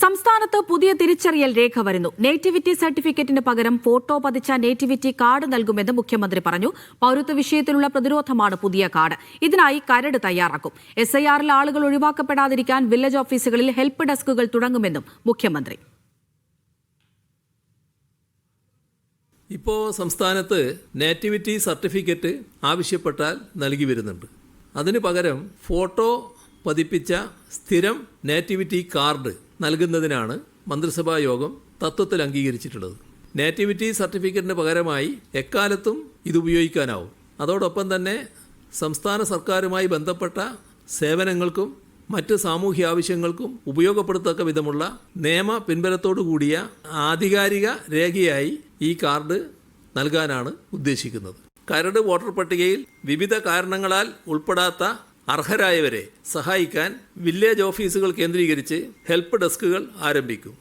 സംസ്ഥാനത്ത് പുതിയ തിരിച്ചറിയൽ രേഖ വരുന്നു. നേറ്റിവിറ്റി സർട്ടിഫിക്കറ്റിന് പകരം ഫോട്ടോ പതിച്ച നേറ്റിവിറ്റി കാർഡ് നൽകുമെന്ന് മുഖ്യമന്ത്രി പറഞ്ഞു. പൌരത്വ വിഷയത്തിലുള്ള പ്രതിരോധമാണ് പുതിയ കാർഡ്. ഇതിനായി കരട് തയ്യാറാക്കും. എസ് ഐ ആറിൽ ആളുകൾ ഒഴിവാക്കപ്പെടാതിരിക്കാൻ വില്ലേജ് ഓഫീസുകളിൽ ഹെൽപ്പ് ഡെസ്കുകൾ തുടങ്ങുമെന്നും മുഖ്യമന്ത്രി. ഇപ്പോൾ സംസ്ഥാനത്ത് നേറ്റിവിറ്റി സർട്ടിഫിക്കറ്റ് ആവശ്യപ്പെട്ടാൽ നൽകി വരുന്നുണ്ട്. അതിന് പകരം ഫോട്ടോ പതിപ്പിച്ച സ്ഥിരം നേറ്റിവിറ്റി കാർഡ് നൽകുന്നതിനാണ് മന്ത്രിസഭാ യോഗം തത്വത്തിൽ അംഗീകരിച്ചിട്ടുള്ളത്. നേറ്റിവിറ്റി സർട്ടിഫിക്കറ്റിന് പകരമായി എക്കാലത്തും ഇത് ഉപയോഗിക്കാനാവും. അതോടൊപ്പം തന്നെ സംസ്ഥാന സർക്കാരുമായി ബന്ധപ്പെട്ട സേവനങ്ങൾക്കും മറ്റ് സാമൂഹ്യ ആവശ്യങ്ങൾക്കും ഉപയോഗപ്പെടുത്തക്ക വിധമുള്ള നിയമ പിൻബലത്തോടു കൂടിയ ആധികാരിക രേഖയായി ഈ കാർഡ് നൽകാനാണ് ഉദ്ദേശിക്കുന്നത്. കരട് വോട്ടർ പട്ടികയിൽ വിവിധ കാരണങ്ങളാൽ ഉൾപ്പെടാത്ത അർഹരായവരെ സഹായിക്കാൻ വില്ലേജ് ഓഫീസുകൾ കേന്ദ്രീകരിച്ച് ഹെൽപ്പ് ഡെസ്കുകൾ ആരംഭിക്കും.